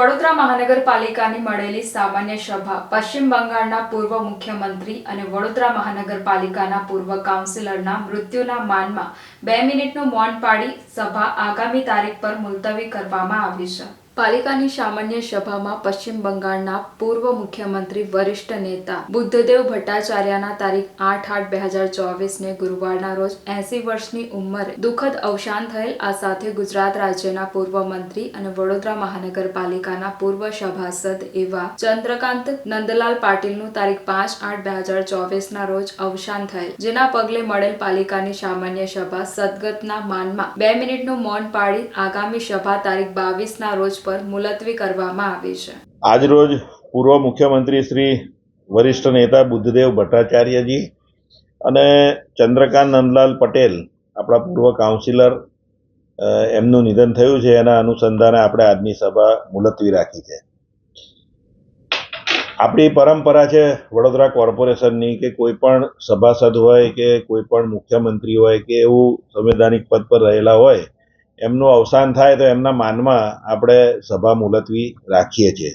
વડોદરા મહાનગરપાલિકાની મળેલી સામાન્ય સભા પશ્ચિમ બંગાળના પૂર્વ મુખ્યમંત્રી અને વડોદરા મહાનગરપાલિકાના પૂર્વ કાઉન્સિલરના મૃત્યુના માનમાં બે મિનિટનું મૌન પાડી સભા આગામી તારીખ પર મુલતવી કરવામાં આવી છે. પાલિકાની સામાન્ય સભામાં પશ્ચિમ બંગાળના પૂર્વ મુખ્યમંત્રી વરિષ્ઠ નેતા બુદ્ધદેવ ભટ્ટાચાર્યના તારીખ આઠ આઠ બે હજાર ચોવીસને ગુરુવારના રોજ એસી વર્ષની ઉંમરે દુઃખદ અવસાન થયેલ આ સાથે ગુજરાત રાજ્યના પૂર્વ મંત્રી અને વડોદરા મહાનગરપાલિકાના પૂર્વ સભાસદ એવા ચંદ્રકાંત નંદલાલ પાટીલનું તારીખ પાંચ આઠ બે હજાર ચોવીસના રોજ અવસાન થયેલ, જેના પગલે મળેલ પાલિકાની સામાન્ય સભા સદગતના માનમાં બે મિનિટનું મૌન પાડી આગામી સભા તારીખ બાવીસના રોજ પર મુલતવી કરવામાં આવી છે. આજરોજ પૂર્વ મુખ્યમંત્રી શ્રી વરિષ્ઠ નેતા બુદ્ધદેવ ભટ્ટાચાર્યજી અને ચંદ્રકાંત નંદલાલ પટેલ, આપણા પૂર્વ કાઉન્સિલર એમનું નિધન થયું છે. એના અનુસંધાને આપણે આજની સભા મુલતવી રાખી છે. આપણી પરંપરા છે વડોદરા કોર્પોરેશનની કે કોઈ પણ સભાસદ હોય કે કોઈ પણ મુખ્યમંત્રી હોય કે એવું સંવૈધાનિક પદ પર રહેલા હોય એમનું અવસાન થાય તો એમના માનમાં આપણે સભા મુલતવી રાખીએ છીએ.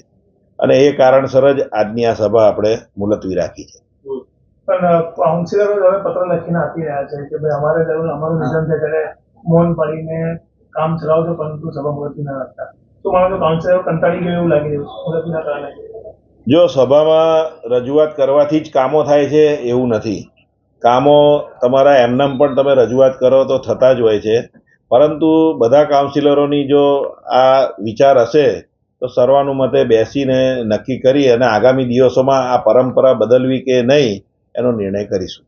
અને એ કારણસર જ આજની આ સભા આપણે મુલતવી રાખી છે. પણ કાઉન્સિલરો હવે પત્ર લખીને આપી રહ્યા છે કે ભાઈ અમારે જરૂર અમારું નિધન છે ત્યારે મૌન પાડીને કામ ચલાવજો પરંતુ સભા મુલતવી ના રાખતા. તો મારો કાઉન્સિલર કંટાળી ગયો એવું લાગી રહ્યું છે? મુલતવીના કારણે જો સભામાં રજૂઆત કરવાથી જ કામો થાય છે એવું નથી. કામો તમારા એમનામ પણ તમે રજૂઆત કરો તો થતા જ હોય છે. પરંતુ બધા કાઉન્સિલરોની જો આ વિચાર હશે, તો સર્વાનુમતે બેસીને નક્કી કરી અને આગામી દિવસોમાં આ પરંપરા બદલવી કે નહીં, એનો નિર્ણય કરીશું.